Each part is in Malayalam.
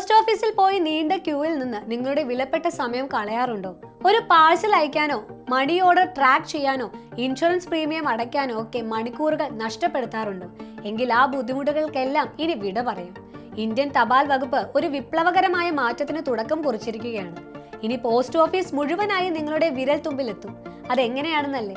പോസ്റ്റ് ഓഫീസിൽ പോയി നീണ്ട ക്യൂവിൽ നിന്ന് നിങ്ങളുടെ വിലപ്പെട്ട സമയം കളയാറുണ്ടോ? ഒരു പാഴ്സൽ അയക്കാനോ മണി ഓർഡർ ട്രാക്ക് ചെയ്യാനോ ഇൻഷുറൻസ് പ്രീമിയം അടയ്ക്കാനോ ഒക്കെ മണിക്കൂറുകൾ നഷ്ടപ്പെടുത്താറുണ്ട്. എങ്കിൽ ആ ബുദ്ധിമുട്ടുകൾക്കെല്ലാം ഇനി വിട പറയാം. ഇന്ത്യൻ തപാൽ വകുപ്പ് ഒരു വിപ്ലവകരമായ മാറ്റത്തിന് തുടക്കം കുറിച്ചിരിക്കുകയാണ്. ഇനി പോസ്റ്റ് ഓഫീസ് മുഴുവനായി നിങ്ങളുടെ വിരൽ തുമ്പിലെത്തും. അതെങ്ങനെയാണെന്നല്ലേ?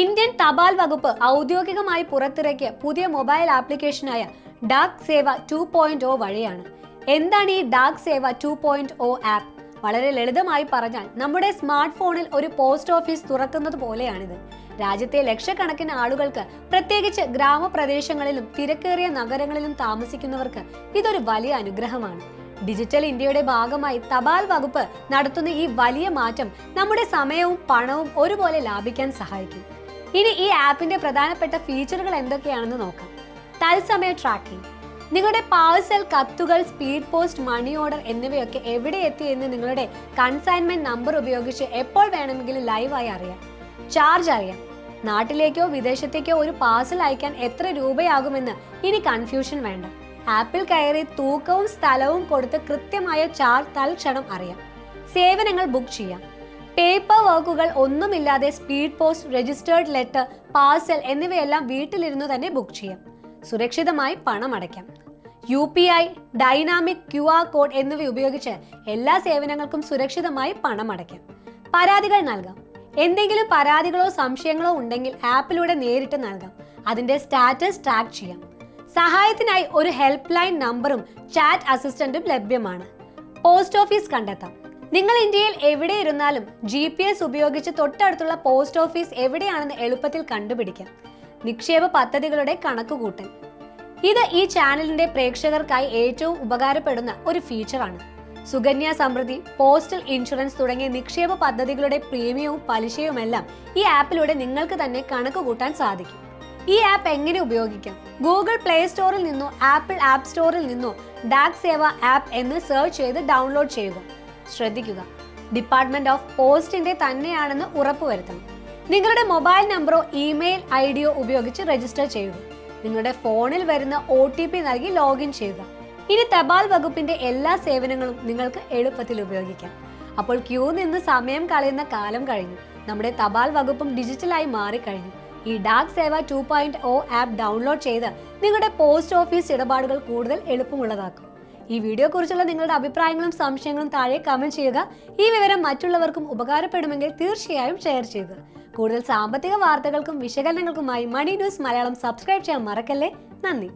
ഇന്ത്യൻ തപാൽ വകുപ്പ് ഔദ്യോഗികമായി പുറത്തിറക്കിയ പുതിയ mobile ആപ്ലിക്കേഷനായ Dak Seva two point O വഴിയാണ്. എന്താണ് ഈ Dak Seva two point O app വളരെ ലളിതമായി പറഞ്ഞാൽ നമ്മുടെ സ്മാർട്ട് ഫോണിൽ ഒരു പോസ്റ്റ് ഓഫീസ് തുറക്കുന്നത് പോലെയാണിത്. രാജ്യത്തെ ലക്ഷക്കണക്കിന് ആളുകൾക്ക് പ്രത്യേകിച്ച് ഗ്രാമപ്രദേശങ്ങളിലും തിരക്കേറിയ നഗരങ്ങളിലും താമസിക്കുന്നവർക്ക് ഇതൊരു വലിയ അനുഗ്രഹമാണ്. ഡിജിറ്റൽ ഇന്ത്യയുടെ ഭാഗമായി തപാൽ വകുപ്പ് നടത്തുന്ന ഈ വലിയ മാറ്റം നമ്മുടെ സമയവും പണവും ഒരുപോലെ ലാഭിക്കാൻ സഹായിക്കും. ഇനി ഈ ആപ്പിന്റെ പ്രധാനപ്പെട്ട ഫീച്ചറുകൾ എന്തൊക്കെയാണെന്ന് നോക്കാം. തത്സമയ ട്രാക്കിംഗ് നിങ്ങളുടെ പാഴ്സൽ കത്തുകൾ സ്പീഡ് പോസ്റ്റ് മണി ഓർഡർ എന്നിവയൊക്കെ എവിടെ എത്തി എന്ന് നിങ്ങളുടെ കൺസൈൻമെന്റ് നമ്പർ ഉപയോഗിച്ച് എപ്പോൾ വേണമെങ്കിലും ലൈവായി അറിയാം. ചാർജ് അറിയാം. നാട്ടിലേക്കോ വിദേശത്തേക്കോ ഒരു പാഴ്സൽ അയക്കാൻ എത്ര രൂപയാകുമെന്ന് ഇനി കൺഫ്യൂഷൻ വേണ്ട. ആപ്പിൽ കയറി തൂക്കവും സ്ഥലവും കൊടുത്ത് കൃത്യമായ ചാർജ് തൽക്ഷണം അറിയാം. സേവനങ്ങൾ ബുക്ക് ചെയ്യാം. പേപ്പർ വർക്കുകൾ ഒന്നുമില്ലാതെ speed post registered letter parcel എന്നിവയെല്ലാം വീട്ടിലിരുന്ന് തന്നെ ബുക്ക് ചെയ്യാം. സുരക്ഷിതമായി പണം അടയ്ക്കാം U P I dynamic Q R code എന്നിവ ഉപയോഗിച്ച് എല്ലാ സേവനങ്ങൾക്കും സുരക്ഷിതമായി പണം അടയ്ക്കാം പരാതികൾ നൽകാം. എന്തെങ്കിലും പരാതികളോ സംശയങ്ങളോ ഉണ്ടെങ്കിൽ ആപ്പിലൂടെ നേരിട്ട് നൽകാം. അതിന്റെ സ്റ്റാറ്റസ് ട്രാക്ക് ചെയ്യാം. സഹായത്തിനായി ഒരു ഹെൽപ്പ് ലൈൻ നമ്പറും ചാറ്റ് അസിസ്റ്റന്റും ലഭ്യമാണ്. പോസ്റ്റ് ഓഫീസ് കണ്ടെത്താം. നിങ്ങൾ ഇന്ത്യയിൽ എവിടെ ഇരുന്നാലും ജി പി എസ് ഉപയോഗിച്ച് തൊട്ടടുത്തുള്ള പോസ്റ്റ് ഓഫീസ് എവിടെയാണെന്ന് എളുപ്പത്തിൽ കണ്ടുപിടിക്കാം. നിക്ഷേപ പദ്ധതികളുടെ കണക്കുകൂട്ടൽ. ഇത് ഈ ചാനലിന്റെ പ്രേക്ഷകർക്കായി ഏറ്റവും ഉപകാരപ്പെടുന്ന ഒരു ഫീച്ചറാണ്. സുകന്യ സമൃദ്ധി പോസ്റ്റൽ ഇൻഷുറൻസ് തുടങ്ങിയ നിക്ഷേപ പദ്ധതികളുടെ പ്രീമിയവും പലിശയുമെല്ലാം ഈ ആപ്പിലൂടെ നിങ്ങൾക്ക് തന്നെ കണക്ക് കൂട്ടാൻ സാധിക്കും. ഈ ആപ്പ് എങ്ങനെ ഉപയോഗിക്കാം? ഗൂഗിൾ പ്ലേ സ്റ്റോറിൽ നിന്നോ ആപ്പിൾ ആപ്പ് സ്റ്റോറിൽ നിന്നോ ഡാക് സേവ ആപ്പ് എന്ന് സെർച്ച് ചെയ്ത് ഡൗൺലോഡ് ചെയ്യുക. ശ്രദ്ധിക്കുക. ഡിപ്പാർട്ട്മെന്റ് ഓഫ് പോസ്റ്റിന്റെ തന്നെയാണെന്ന് ഉറപ്പുവരുത്തണം. നിങ്ങളുടെ മൊബൈൽ നമ്പറോ ഇമെയിൽ ഐ ഡിയോ ഉപയോഗിച്ച് രജിസ്റ്റർ ചെയ്യുക. നിങ്ങളുടെ ഫോണിൽ വരുന്ന ഒ ടി പി നൽകി ലോഗിൻ ചെയ്യുക. ഇനി തപാൽ വകുപ്പിന്റെ എല്ലാ സേവനങ്ങളും നിങ്ങൾക്ക് എളുപ്പത്തിൽ ഉപയോഗിക്കാം. അപ്പോൾ ക്യൂ നിന്ന് സമയം കളയുന്ന കാലം കഴിഞ്ഞു. നമ്മുടെ തപാൽ വകുപ്പും ഡിജിറ്റലായി മാറിക്കഴിഞ്ഞു. ഈ Dak Seva two point O app download ചെയ്ത് നിങ്ങളുടെ പോസ്റ്റ് ഓഫീസ് ഇടപാടുകൾ കൂടുതൽ എളുപ്പമുള്ളതാക്കും. ഈ വീഡിയോ കുറിച്ചുള്ള നിങ്ങളുടെ അഭിപ്രായങ്ങളും സംശയങ്ങളും താഴെ കമന്റ് ചെയ്യുക. ഈ വിവരം മറ്റുള്ളവർക്കും ഉപകാരപ്പെടുമെങ്കിൽ തീർച്ചയായും ഷെയർ ചെയ്യുക. കൂടുതൽ സാമ്പത്തിക വാർത്തകൾക്കും വിശകലനങ്ങൾക്കുമായി മണി ന്യൂസ് മലയാളം സബ്സ്ക്രൈബ് ചെയ്യാൻ മറക്കല്ലേ? നന്ദി.